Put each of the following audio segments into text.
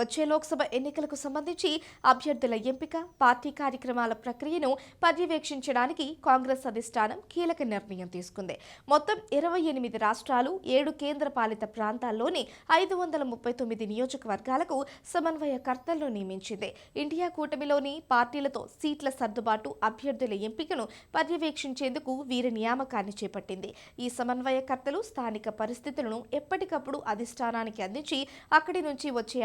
వచ్చే లోక్సభ ఎన్నికలకు సంబంధించి అభ్యర్థుల ఎంపిక పార్టీ కార్యక్రమాల ప్రక్రియను పర్యవేక్షించడానికి కాంగ్రెస్ అధిష్టానం కీలక నిర్ణయం తీసుకుంది. మొత్తం ఇరవై ఎనిమిది రాష్ట్రాలు ఏడు కేంద్రపాలిత ప్రాంతాల్లోని ఐదు వందల ముప్పై తొమ్మిది నియోజకవర్గాలకు సమన్వయకర్తలను నియమించింది. ఇండియా కూటమిలోని పార్టీలతో సీట్ల సర్దుబాటు అభ్యర్థుల ఎంపికను పర్యవేక్షించేందుకు వీరి నియామకాన్ని చేపట్టింది. ఈ సమన్వయకర్తలు స్థానిక పరిస్థితులను ఎప్పటికప్పుడు అధిష్టానానికి అందించి అక్కడి నుంచి వచ్చే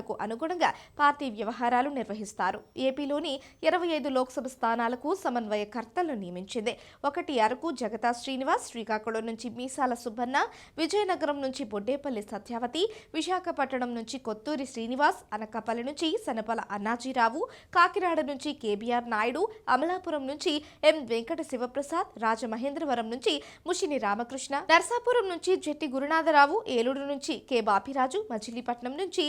ఆదేశాలకు అనుగుణంగా పార్టీ వ్యవహారాలు నిర్వహిస్తారు. ఏపీలోని ఇరవై ఐదు లోక్సభ స్థానాలకు సమన్వయకర్తలను నియమించింది. ఒకటి అరకు జగతా శ్రీనివాస్ శ్రీకాకుళం నుంచి మీసాల సుబ్బన్న విజయనగరం నుంచి బొడ్డేపల్లి సత్యావతి విశాఖపట్నం నుంచి కొత్తూరి శ్రీనివాస్ అనకాపల్లి నుంచి సనపల అన్నాజీరావు కాకినాడ నుంచి కేబీఆర్ నాయుడు అమలాపురం నుంచి ఎం వెంకట శివప్రసాద్ రాజమహేంద్రవరం నుంచి ముషిని రామకృష్ణ నర్సాపురం నుంచి జెట్టి గురునాథరావు ఏలూరు నుంచి కె బాపిరాజు మచిలీపట్నం నుంచి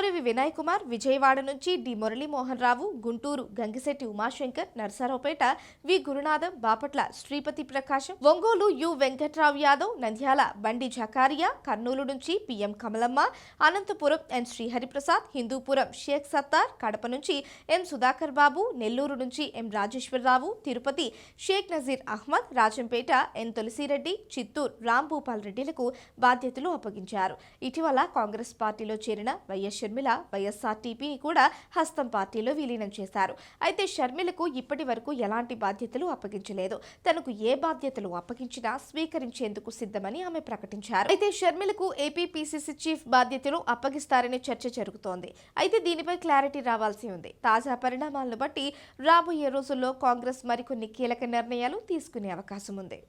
కొరివి వినయ్ కుమార్ విజయవాడ నుంచి D Muralimohan Rao Guntur Gangisetti Umashankar Narasaraopet V Gurunatham Bapatla Sripati Prakasam Ongole U Venkatrao Yadav Nandyal Bandi Zakaria Kurnool నుంచి పిఎం కమలమ్మ అనంతపురం ఎన్. శ్రీహరిప్రసాద్ హిందూపురం షేక్ సత్తార్ కడప నుంచి ఎం. సుధాకర్ బాబు నెల్లూరు నుంచి ఎం. రాజేశ్వరరావు తిరుపతి షేక్ నజీర్ అహ్మద్ రాజంపేట ఎన్. తులసిరెడ్డి చిత్తూరు రాంభూపాల్ రెడ్డిలకు బాధ్యతలు అప్పగించారు. ఇటీవల కాంగ్రెస్ పార్టీలో చేరిన వైఎస్ షర్మిల వైఎస్ఆర్టీపీ కూడా హస్తం పార్టీలో విలీనం చేశారు. అయితే షర్మిలకు ఇప్పటి వరకు ఎలాంటి బాధ్యతలు అప్పగించలేదు. తనకు ఏ బాధ్యతలు అప్పగించినా స్వీకరించేందుకు సిద్ధమని ఆమె ప్రకటించారు. అయితే షర్మిలకు ఏపీపీసీసీ చీఫ్ బాధ్యతలు అప్పగిస్తారనే చర్చ జరుగుతోంది. అయితే దీనిపై క్లారిటీ రావాల్సి ఉంది. తాజా పరిణామాలను బట్టి రాబోయే రోజుల్లో కాంగ్రెస్ మరికొన్ని కీలక నిర్ణయాలు తీసుకునే అవకాశం ఉంది.